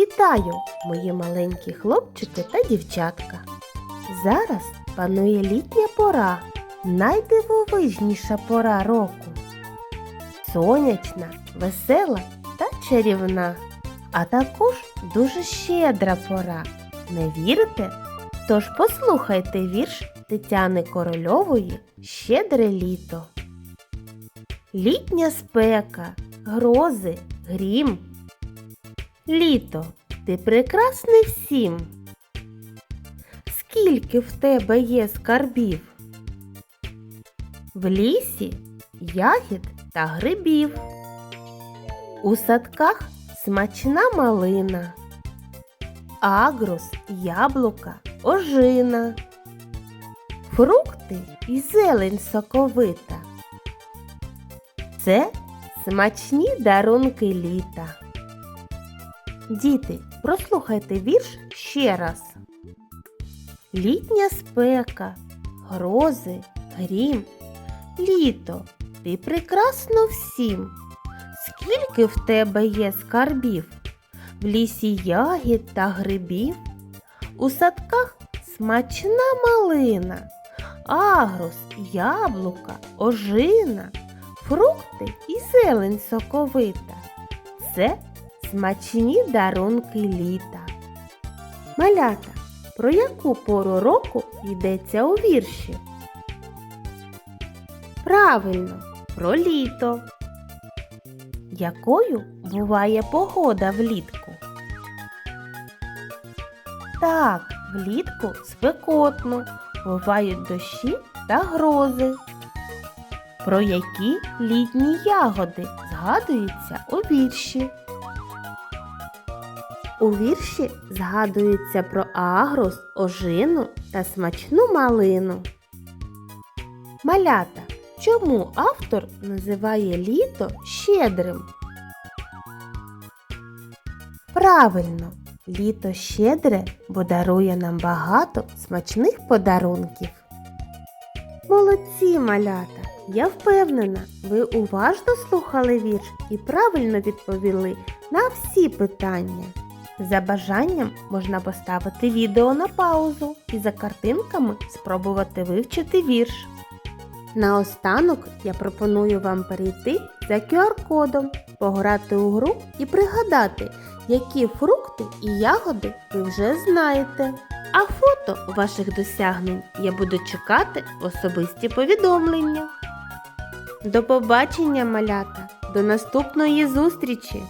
Вітаю, мої маленькі хлопчики та дівчатка. Зараз панує літня пора, найдивовижніша пора року. Сонячна, весела та чарівна, а також дуже щедра пора. Не вірите? Тож послухайте вірш Тетяни Корольової Щедре літо. Літня спека, грози, грім. Літо, ти прекрасний всім. Скільки в тебе є скарбів? В лісі ягід та грибів. У садках смачна малина, агрус, яблука, ожина, фрукти і зелень соковита. Це смачні дарунки літа. Діти, прослухайте вірш ще раз. Літня спека, грози, грім, літо, ти прекрасно всім. Скільки в тебе є скарбів? В лісі ягід та грибів, у садках смачна малина, агрус, яблука, ожина, фрукти і зелень соковита. Це смачні дарунки літа. Малята, про яку пору року йдеться у вірші? Правильно, про літо. Якою буває погода влітку? Так, влітку спекотно, бувають дощі та грози. Про які літні ягоди згадуються у вірші? У вірші згадується про агрус, ожину та смачну малину. Малята, чому автор називає літо щедрим? Правильно, літо щедре, бо дарує нам багато смачних подарунків. Молодці, малята! Я впевнена, ви уважно слухали вірш і правильно відповіли на всі питання. За бажанням можна поставити відео на паузу і за картинками спробувати вивчити вірш. Наостанок я пропоную вам перейти за QR-кодом, пограти у гру і пригадати, які фрукти і ягоди ви вже знаєте. А фото ваших досягнень я буду чекати в особисті повідомлення. До побачення, малята! До наступної зустрічі!